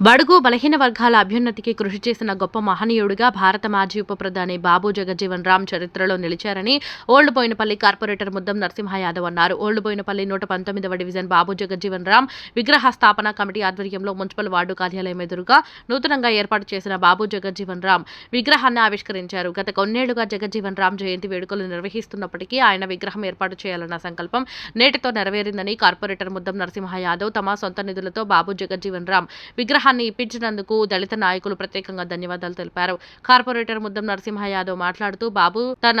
బడుగు బలహీన వర్గాల అభ్యున్నతికి కృషి చేసిన గొప్ప మహనీయుడిగా భారత మాజీ ఉప ప్రధాని బాబు జగజ్జీవన్ రామ్ చరిత్రలో నిలిచారని ఓల్డ్ బోయినపల్లి కార్పొరేటర్ ముద్దం నరసింహ యాదవ్ అన్నారు. ఓల్డ్ బోయినపల్లి నూట పంతొమ్మిదవ డివిజన్ బాబు జగజ్జీవన్ రామ్ విగ్రహ స్థాపన కమిటీ ఆధ్వర్యంలో మున్సిపల్ వార్డు కార్యాలయం ఎదురుగా నూతనంగా ఏర్పాటు చేసిన బాబు జగజ్జీవన్ రామ్ విగ్రహాన్ని ఆవిష్కరించారు. గత కొన్నేళ్ళుగా జగజ్జీవన్ రామ్ జయంతి వేడుకలు నిర్వహిస్తున్నప్పటికీ ఆయన విగ్రహం ఏర్పాటు చేయాలన్న సంకల్పం నేటితో నెరవేరిందని కార్పొరేటర్ ముద్దం నరసింహ యాదవ్ తమ సొంత నిధులతో బాబు జగజ్జీవన్ రామ్ విగ్రహాన్ని ఇప్పించినందుకు దళిత నాయకులు ప్రత్యేకంగా ధన్యవాదాలు తెలిపారు. కార్పొరేటర్ ముద్దం నరసింహ యాదవ్ మాట్లాడుతూ బాబు తన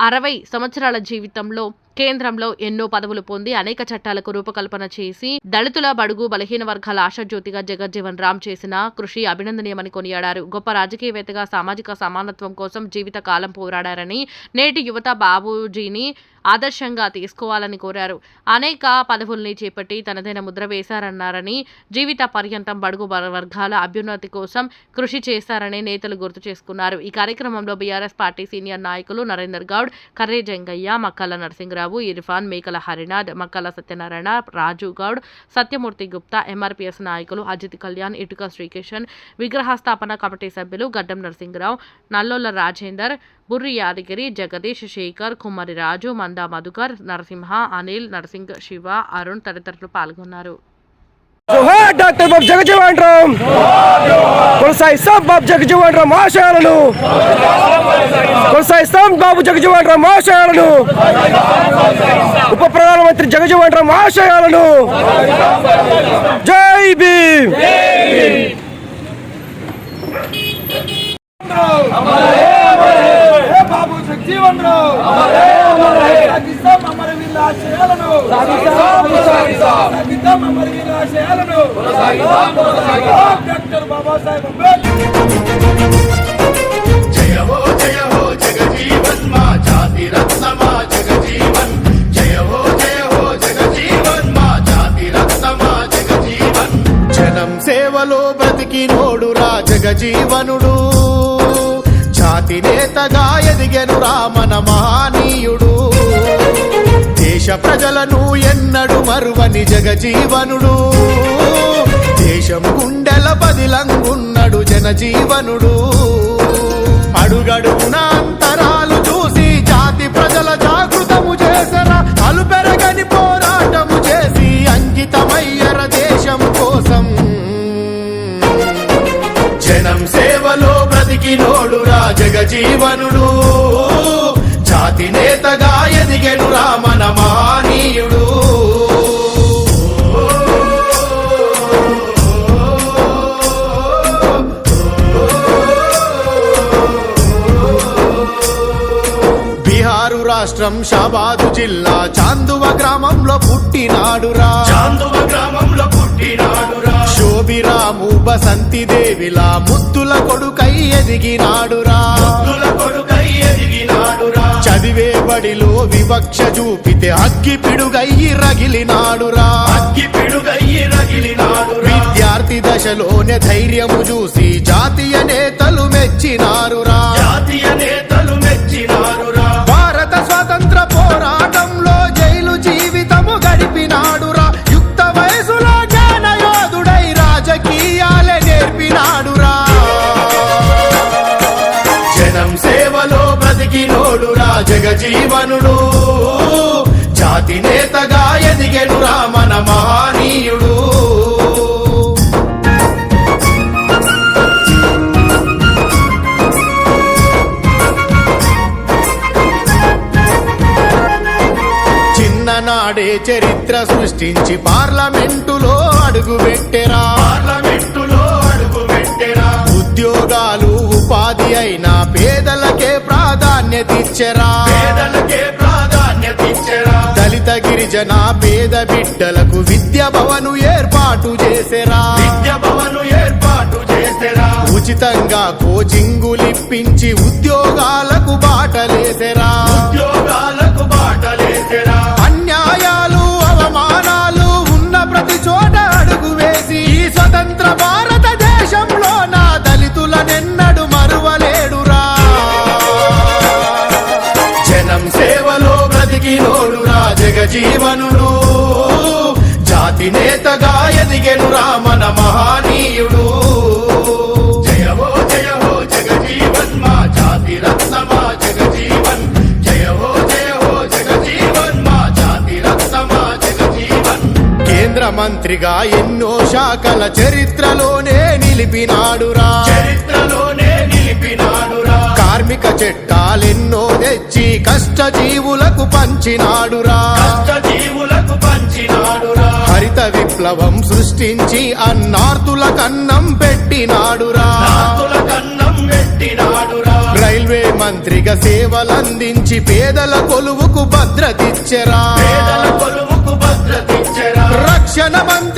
అరవై సంవత్సరాల జీవితంలో కేంద్రంలో ఎన్నో పదవులు పొంది అనేక చట్టాలకు రూపకల్పన చేసి దళితుల బడుగు బలహీన వర్గాల ఆశాజ్యోతిగా జగజ్జీవన్ రామ్ చేసిన కృషి అభినందనీయమని కొనియాడారు. గొప్ప రాజకీయవేత్తగా సామాజిక సమానత్వం కోసం జీవిత కాలం పోరాడారని నేటి యువత బాబూజీని ఆదర్శంగా తీసుకోవాలని కోరారు. అనేక పదవుల్ని చేపట్టి తనదైన ముద్ర వేశారన్నారని జీవిత పర్యంతం బడుగు వర్గాల అభ్యున్నతి కోసం కృషి చేశారని నేతలు గుర్తు చేసుకున్నారు. ఈ కార్యక్రమంలో బీఆర్ఎస్ పార్టీ సీనియర్ నాయకులు నరేందర్ గౌడ్ కర్రే జంగయ్య మక్కల నరసింహరావు ఇర్ఫాన్ మేకల హరినాథ్ మక్కల సత్యనారాయణ రాజు గౌడ్ సత్యమూర్తి గుప్తా ఎంఆర్పీఎస్ నాయకులు అజిత్ కళ్యాణ్ ఇటుక శ్రీకిషన్ విగ్రహ స్థాపన కమిటీ సభ్యులు గడ్డం నరసింహరావు నల్లోల రాజేందర్ బుర్రి యాదగిరి జగదీష్ శేఖర్ కుమ్మరి రాజు మందా మధుకర్ నరసింహ అనిల్ నరసింహ శివ అరుణ్ తదితరులు పాల్గొన్నారు. జోహార్ డాక్టర్ బాబు జగజీవన్ రామ్ కొనసాగిస్తాం బాబు జగజీవన్ రామ్ ఆశయాలను కొనసాగిస్తాం బాబు జగజీవన్ రామ్ ఆశయాలను. ఉప ప్రధానమంత్రి జగజీవన్ రామ్ ఆశయాలను. జై భీమ్ బాబు జగజీవన్ రావు సాగిస్తాం అమర వీళ్ళ ఆశయాలను సాగిస్తాం అమర వీళ్ళ ఆశయాలను డాక్టర్ బాబాసాహెబ్ అంబేద్కర్ జయ హో జయ హో జగజీవన్ మా జాతి రత్న మా జగజీవన్ జయ హో జయ హో జగజీవన్ మా జాతి రత్న మా జగజీవన్ జనం సేవలో బ్రతికినోడురా జగజీవనుడు. జాతి నేతగా ఎదిగెను రామన మహానీయుడు. దేశ ప్రజలను ఎన్నడు మరువని జగజీవనుడు. దేశం గుండెల బదిలంగున్నడు జనజీవనుడు. అడుగడుగున అంతరాలు చూసి జాతి ప్రజల జాగృతము చేసరా అలు పెరగని పోరాటము చేసి అంకితమయ్యర దేశం కోసం. జనం సేవలో బ్రతికినోడురా జగజీవనుడు. జాతి నేతగా ఎదిగెను రామన మహనీయుడు. రాష్ట్రం షాబాదు జిల్లా చాందువ గ్రామంలో పుట్టినాడురా. చాందువ గ్రామంలో పుట్టినాడురా. శోభిరాము బసంతి దేవిలా ముద్దుల కొడుకై ఎదిగినాడురా. ముద్దుల కొడుకై ఎదిగినాడురా. చదివే బడిలో వివక్ష చూపితే అగ్గి పిడుగయ్యి రగిలినాడురా. అగ్గి పిడుగయ్యి రగిలినాడురా. విద్యార్థి దశలోనే ధైర్యము చూసి జాతీయ నేతలు మెచ్చినారురా. జాతీయ నేతలు మెచ్చినారురా జగజీవనుడు జాతి నేతగా ఎదిగెను రామన మహనీయుడు. చిన్ననాడే చరిత్ర సృష్టించి పార్లమెంటులో అడుగు పెట్టెరా పార్లమెంటులో అడుగు పెట్టెరా ఉద్యోగాలు ఉపాధి అయినా ప్రాధాన్యత ఇచ్చెరా దళిత గిరిజన పేద బిడ్డలకు విద్య భవను ఏర్పాటు చేసెరా. ఉచితంగా కోచింగులిప్పించి ఉద్యోగాలకు బాటలేసెరా అన్యాయాలు జనం సేవలో బ్రతికినోడురా జగజీవనుడు జాతి జాతి నేతగా ఎదిగెను రామన మహానీయుడు. జయ హో జయ హో జగజీవన్ మా జాతి రత్నమా జగజీవన్. జయ హో జయ హో జగజీవన్ మా జాతి రత్నమా జగజీవన్. కేంద్ర మంత్రిగా ఎన్నో శాఖల చరిత్రలోనే నిలిపినాడురా. చరిత్రలోనే కార్మిక చట్టాలెన్నో తెచ్చి కష్ట జీవులకు పంచినాడురా. జీవులకు పంచినాడురా. హరిత విప్లవం సృష్టించి అన్నార్తుల కన్నం పెట్టినాడురా. కన్నం పెట్టినాడురా. రైల్వే మంత్రిగా సేవలందించి పేదల కొలువుకు భద్రతిచ్చరా. పేదల కొలువుకు భద్రతిచ్చరా. రక్షణ మంత్రిగా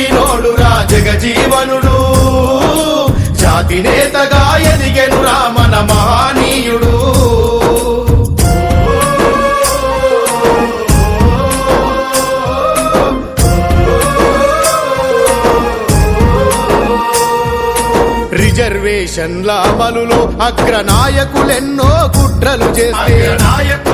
బ్రతికినోడురా జగజీవనుడు జాతి నేతగా ఎదిగెను రామన మహనీయుడు. రిజర్వేషన్ల అమలులో అగ్ర నాయకులెన్నో కుట్రలు చేస్తే నాయకు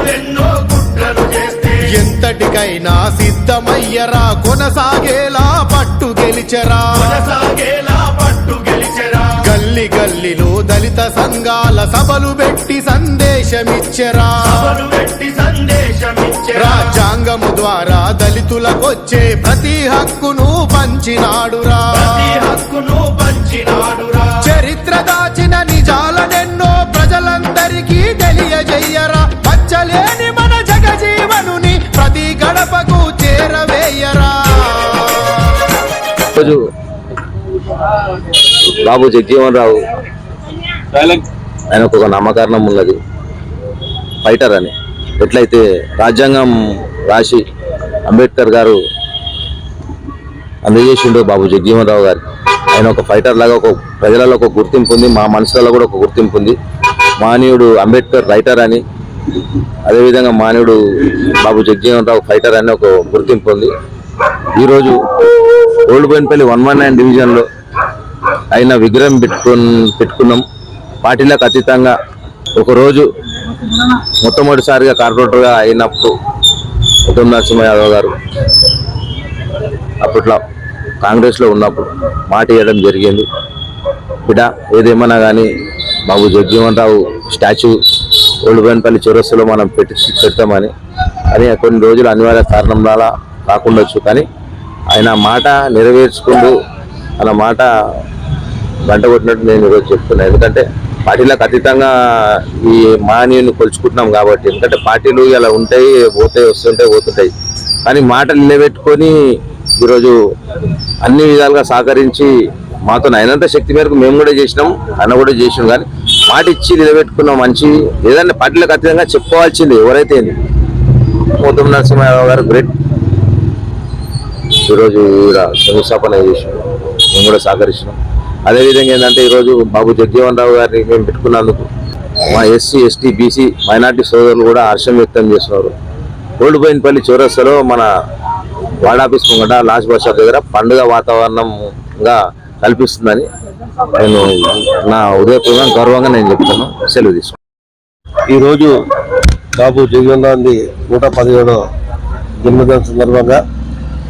ఎంతటికైనా సిద్ధమయ్యరా? కొనసాగేలా పట్టు గెలిచరా? కొనసాగేలా పట్టు గెలిచరా? గల్లి గల్లిలో దళిత సంఘాల సభలు పెట్టి సందేశమిచ్చరా? రాజ్యాంగము ద్వారా దళితులకొచ్చే ప్రతి హక్కును పంచినాడురా. ప్రతి హక్కును పంచినాడురా రోజు బాబు జగజీవన్ రావు ఆయనకు ఒక నామకరణం ఉన్నది. ఫైటర్ అని. ఎట్లయితే రాజ్యాంగం రాసి అంబేద్కర్ గారు అందజేసిండు బాబు జగజీవన్ రావు గారు. ఆయన ఒక ఫైటర్ లాగా ఒక ప్రజలలో ఒక గుర్తింపు ఉంది మా మనసులలో కూడా ఒక గుర్తింపు ఉంది. మానవుడు అంబేద్కర్ రైటర్ అని అదేవిధంగా మానవుడు బాబు జగజీవన్ రావు ఫైటర్ అని ఒక గుర్తింపు ఉంది. ఈరోజు Old Bowenpally one one nine డివిజన్లో ఆయన విగ్రహం పెట్టుకుని పెట్టుకున్నాం. పార్టీలకు అతీతంగా ఒకరోజు మొట్టమొదటిసారిగా కార్పొరేటర్గా అయినప్పుడు ఉత్తమ్ నరసింహ యాదవ్ గారు అప్పట్లో కాంగ్రెస్లో ఉన్నప్పుడు మాట ఇవ్వడం జరిగింది. బిడ్డ ఏదేమన్నా కానీ బాబు జగ్జీవన్ రావు స్టాచ్యూ ఓల్డ్బోయినపల్లి చౌరస్సులో మనం పెట్టి పెడతామని. అని కొన్ని రోజులు అనివార్య కారణం రాకుండా కానీ ఆయన మాట నెరవేర్చుకుంటూ అలా మాట గంట కొట్టినట్టు నేను ఈరోజు చెప్తున్నాను ఎందుకంటే పార్టీలకు అతీతంగా ఈ మాన్యుని కొలుచుకుంటున్నాం కాబట్టి ఎందుకంటే పార్టీలు ఇలా ఉంటాయి పోతాయి వస్తుంటాయి పోతుంటాయి. కానీ మాటలు నిలబెట్టుకొని ఈరోజు అన్ని విధాలుగా సహకరించి మాతో అయినంత శక్తి మేరకు మేము కూడా చేసినాం ఆయన కూడా చేసినాం. కానీ మాట ఇచ్చి నిలబెట్టుకున్నాం మంచి ఏదైనా పార్టీలకు అతీతంగా చెప్పుకోవాల్సింది ఎవరైతే ఏంది. నరసింహారావు గారు గ్రేట్. ఈరోజు ఈడ శంకుస్థాపన చేసినాం. మేము కూడా సహకరిస్తున్నాం. అదేవిధంగా ఏంటంటే ఈరోజు బాబు జగజీవన్ రావు గారిని మేము పెట్టుకున్నందుకు మా ఎస్సీ ఎస్టీ బీసీ మైనార్టీ సోదరులు కూడా హర్షం వ్యక్తం చేస్తున్నారు. ఓల్డ్బోయినపల్లి చౌరస్తాలో మన వార్డ్ ఆఫీస్ ముంగట లాస్ట్ బస్ దగ్గర పండుగ వాతావరణంగా కల్పిస్తుందని నేను నా ఉదయపూర్వకంగా గర్వంగా నేను చెప్తాను సెలవు తీసుకున్నాను ఈరోజు బాబు జగన్ గాంధీ నూట పదిహేడో జన్మదిన సందర్భంగా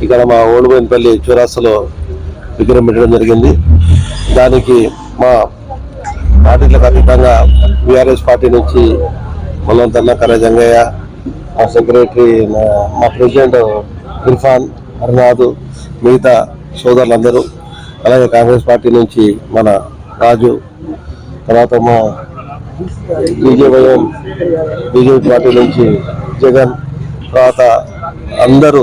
ఇక్కడ మా ఓడిపోయినపల్లి చౌరాస్తలో విగ్రహం పెట్టడం జరిగింది. దానికి మా పార్టీలకు అతీతంగా బీఆర్ఎస్ పార్టీ నుంచి మల్లంతన్న కరజంగయ్య మా సెక్రటరీ మా- మా ప్రెసిడెంట్ ఇర్ఫాన్ హర్నాథ్ మిగతా సోదరులందరూ అలాగే కాంగ్రెస్ పార్టీ నుంచి మన రాజు తర్వాత మా బీజేపీ బీజేపీ పార్టీ నుంచి జగన్ తర్వాత అందరూ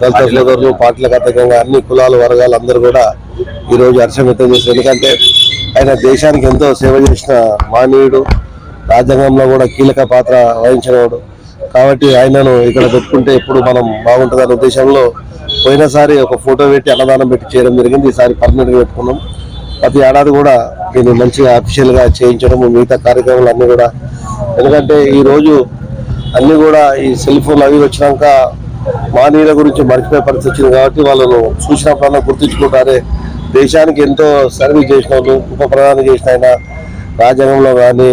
దళిత సోదరులు పార్టీలకు అతీతంగా అన్ని కులాలు వర్గాలు అందరూ కూడా ఈరోజు హర్షం వ్యక్తం చేశారు. ఎందుకంటే ఆయన దేశానికి ఎంతో సేవ చేసిన మానవుడు రాజ్యాంగంలో కూడా కీలక పాత్ర వహించినవాడు. కాబట్టి ఆయనను ఇక్కడ పెట్టుకుంటే ఎప్పుడు మనం బాగుంటుందనే ఉద్దేశంలో పోయినసారి ఒక ఫోటో పెట్టి అన్నదానం పెట్టి చేయడం జరిగింది. ఈసారి పర్మనెంట్గా పెట్టుకున్నాం. ప్రతి ఏడాది కూడా దీన్ని మంచిగా అఫీషియల్గా చేయించడం మిగతా కార్యక్రమాలు అన్ని కూడా. ఎందుకంటే ఈ రోజు అన్ని కూడా ఈ సెల్ ఫోన్లు అవి వచ్చినాక మానవీయుల గురించి మర్చిపోయే పరిస్థితి వచ్చింది కాబట్టి వాళ్ళను చూసినప్పుడన్నా గుర్తించుకుంటారే. దేశానికి ఎంతో సర్వీస్ చేసిన వాళ్ళు ఉప ప్రధాని చేసిన ఆయన రాజ్యాంగంలో కానీ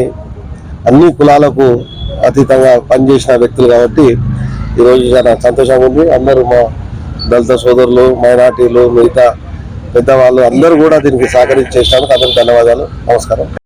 అన్ని కులాలకు అతీతంగా పనిచేసిన వ్యక్తులు కాబట్టి ఈరోజు చాలా సంతోషంగా ఉంది. అందరూ మా దళిత సోదరులు మైనార్టీలు మిగతా పెద్దవాళ్ళు అందరూ కూడా దీనికి సహకరించి చేసినందుకు అందరికి ధన్యవాదాలు. నమస్కారం.